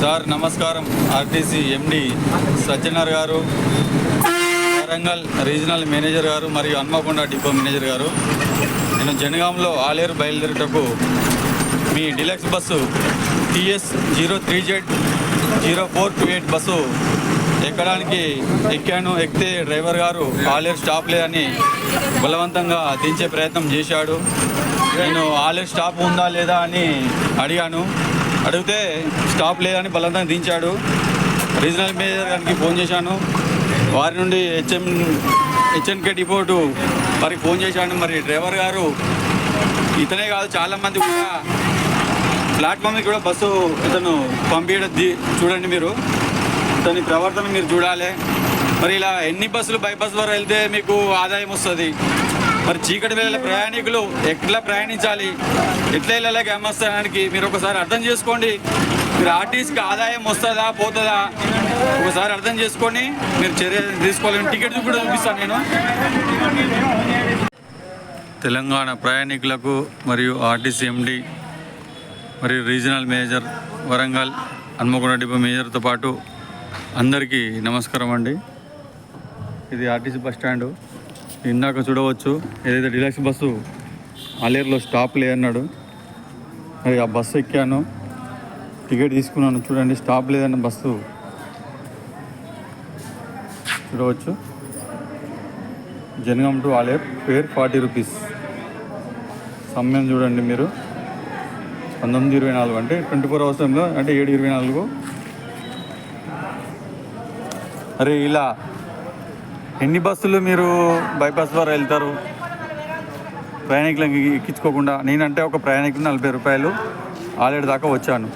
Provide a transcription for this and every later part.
Sir నమస్కారం. RTC ఎండి సజ్జనర్ గారు Warangal regional manager గారు మరియు హన్మకొండ డిపో మేనేజర్ గారు. నేను జనగాంలో ఆలేరు బయలుదేరుటకు మీ deluxe bus TS zero three Z zero four two eight bus ఎక్కడానికి ఎక్కాను ఎక్కితే డ్రైవర్ గారు ఆలేరు స్టాప్ లేదని బలవంతంగా దించే ప్రయత్నం చేశాడు. నేను ఆలేరు స్టాప్ ఉందా లేదా అని అడిగాను. అడిగితే స్టాప్ లేదని బలవంతంగా దించాడు. రీజనల్ మేనేజర్ గారికి ఫోన్ చేశాను. వారి నుండి హెచ్ఎం హెచ్ఎన్కే డిపోటు వారికి ఫోన్ చేశాను. మరి డ్రైవర్ గారు ఇతనే కాదు చాలామంది కూడా ప్లాట్ఫామ్కి కూడా బస్సు ఇతను పంపించడం చూడండి మీరు. ఇతని ప్రవర్తన మీరు చూడాలి. మరి ఇలా ఎన్ని బస్సులు బైపాస్ ద్వారా వెళ్తే మీకు ఆదాయం వస్తుంది? మరి చీకటి వేళ ప్రయాణికులు ఎట్లా ప్రయాణించాలి? ఎట్లా వెళ్ళాలి గ్రామస్థానానికి మీరు ఒకసారి అర్థం చేసుకోండి. మీరు ఆర్టీసీకి ఆదాయం వస్తుందా పోతుందా? ఒకసారి అర్థం చేసుకొని మీరు చర్య తీసుకోవాలి. టికెట్ కూడా చూపిస్తాను నేను. తెలంగాణ ప్రయాణికులకు మరియు ఆర్టీసీ ఎండి మరియు regional manager Warangal Hanmakonda depot మేనేజర్తో పాటు అందరికీ నమస్కారం అండి. ఇది ఆర్టీసీ బస్ స్టాండు. ఇందాక చూడవచ్చు ఏదైతే డిలక్స్ బస్సు అలేరులో స్టాప్ లేదన్నాడు మరి ఆ బస్సు ఎక్కాను టికెట్ తీసుకున్నాను. చూడండి స్టాప్ లేదన్న బస్సు. చూడవచ్చు. Jangaon to Aler fare forty rupees సమయం చూడండి మీరు. పంతొమ్మిది ఇరవై నాలుగు అంటే ట్వంటీ ఫోర్ అవర్స్లో అంటే ఏడు ఇరవై నాలుగు. అరే ఇలా. ఎన్ని బస్సులు మీరు బైపాస్ ద్వారా వెళ్తారు? ప్రయాణికులకు ఎక్కించుకోకుండా నేనంటే ఒక ప్రయాణికులు నలభై రూపాయలు ఆల్రెడీ దాకా వచ్చాను.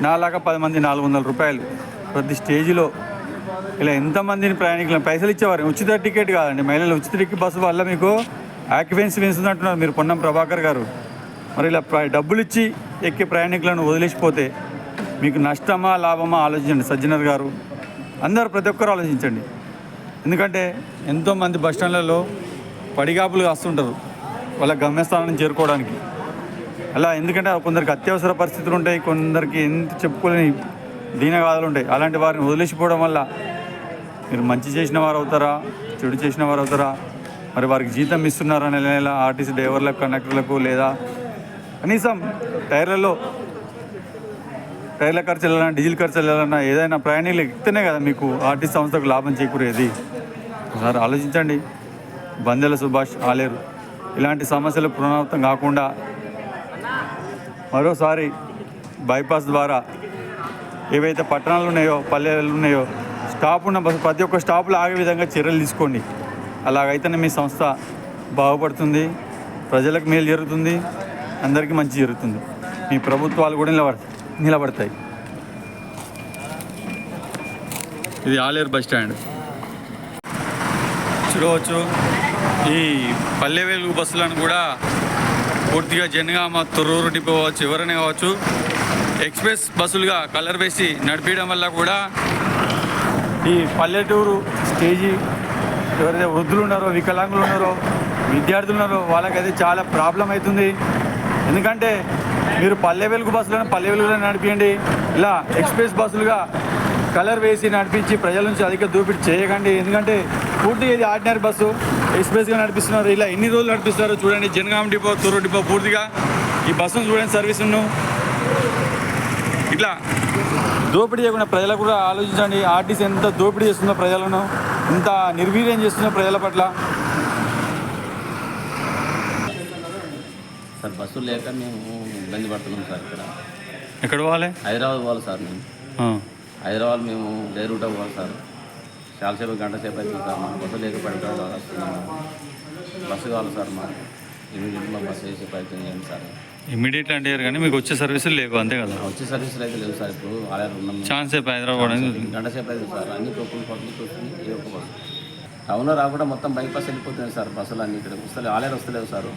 నాలాగా పది మంది నాలుగు వందల రూపాయలు. ప్రతి స్టేజిలో ఇలా ఎంతమందిని ప్రయాణికులను పైసలు ఇచ్చేవారు? ఉచిత టికెట్ కాదండి. మహిళలు ఉచిత టికెట్ బస్సు వల్ల మీకు ఆక్యుపెన్సీ పెంచుతుంది అంటున్నారు మీరు పొన్నం ప్రభాకర్ గారు. మరి ఇలా డబ్బులు ఇచ్చి ఎక్కే ప్రయాణికులను వదిలేసిపోతే మీకు నష్టమా లాభమా? ఆలోచించండి. సజ్జనర్ గారు అందరు ప్రతి ఒక్కరు ఆలోచించండి. ఎందుకంటే ఎంతోమంది బస్ స్టాండ్లలో పడిగాపులు కాస్తుంటారు వాళ్ళ గమ్యస్థానాన్ని చేరుకోవడానికి. అలా ఎందుకంటే కొందరికి అత్యవసర పరిస్థితులు ఉంటాయి కొందరికి ఎంత చెప్పుకోలేని దీనగాథలు ఉంటాయి. అలాంటి వారిని వదిలేసిపోవడం వల్ల మీరు మంచి చేసిన వారు అవుతారా చెడు చేసిన వారు అవుతారా మరి వారికి జీతం ఇస్తున్నారా నెల నెల ఆర్టీసీ డ్రైవర్లకు కండక్టర్లకు లేదా కనీసం టైర్లలో టైర్ల ఖర్చు వెళ్ళాలన్నా డీజిల్ ఖర్చు వెళ్ళాలన్నా ఏదైనా ప్రయాణికులు ఎక్కితేనే కదా మీకు ఆర్టీసీ సంస్థకు లాభం చేకూరేది. ఒకసారి ఆలోచించండి. బందెల సుభాష్ ఆలేరు. ఇలాంటి సమస్యలు పునరావృతం కాకుండా మరోసారి బైపాస్ ద్వారా ఏవైతే పట్టణాలు ఉన్నాయో పల్లెలు ఉన్నాయో స్టాప్ ఉన్న బస్సు ప్రతి ఒక్క స్టాప్లో ఆగే విధంగా చర్యలు తీసుకోండి. అలాగైతేనే మీ సంస్థ బాగుపడుతుంది. ప్రజలకు మేలు జరుగుతుంది. అందరికీ మంచి జరుగుతుంది. మీ ప్రభుత్వాలు కూడా నిలబడ నిలబడతాయి. ఇది ఆలేరు బస్ స్టాండ్. చూడవచ్చు. ఈ పల్లె వెలుగు బస్సులను కూడా పూర్తిగా జనగామ తొర్రూరు డిపో కావచ్చు ఎవరైనా కావచ్చు ఎక్స్ప్రెస్ బస్సులుగా కలర్ వేసి నడిపించడం వల్ల కూడా ఈ పల్లెటూరు స్టేజీ ఎవరైతే వృద్ధులు ఉన్నారో వికలాంగులు ఉన్నారో విద్యార్థులు ఉన్నారో వాళ్ళకైతే చాలా ప్రాబ్లం అవుతుంది. ఎందుకంటే మీరు పల్లె వెలుగు బస్సులను పల్లె వెలుగులను నడిపించండి ఇలా ఎక్స్ప్రెస్ బస్సులుగా కలర్ వేసి నడిపించి ప్రజల నుంచి అధిక దోపిడీ చేయకండి. ఎందుకంటే పూర్తిగా ఇది ఆర్డినరీ బస్సు. ఎక్స్ప్రెస్గా నడిపిస్తున్నారు. ఇలా ఎన్ని రోజులు నడిపిస్తారో చూడండి. జనగాం డిపో తూరు డిపో పూర్తిగా ఈ బస్సును చూడండి సర్వీసును. ఇట్లా దోపిడీ చేయకుండా ప్రజలకు కూడా ఆలోచించండి. ఆర్టీసీ ఎంత దోపిడీ చేస్తుందో ప్రజలను. ఎంత నిర్వీర్యం చేస్తుందో ప్రజల పట్ల. సార్ బస్సులు లేక మేము ఇబ్బంది పడుతున్నాం సార్ ఇక్కడ. ఎక్కడ పోవాలి? హైదరాబాద్ పోవాలి సార్ మేము. హైదరాబాద్ మేము డే రూట్ పోవాలి సార్. చాలాసేపు గంట సేపు అవుతుంది సార్. మాకు బస్సు లేక పడుతుంది వస్తున్నాము బస్సు కావాలి సార్ మాకు. ఇమీడియట్ మా బస్సు వేసే ప్రయత్నం చేయండి సార్. ఇమ్మీడియట్ అంటే కానీ మీకు వచ్చే సర్వీసులు లేవు అంతే కదా? వచ్చే సర్వీసులు అయితే లేవు సార్ ఇప్పుడు. ఆలయాలు ఉన్నాం. ఛాన్స్ సేపు హైదరాబాద్ గంట సేపు అవుతుంది సార్. అన్ని పప్పులు పప్పులు చూస్తుంది ఏ ఒక్క బస్సు. టౌన్లో రాకుండా మొత్తం బైపాస్ వెళ్ళిపోతుంది సార్ బస్సులు అన్ని ఇక్కడ వస్తలేవు ఆలయాలు వస్తలేవు సార్.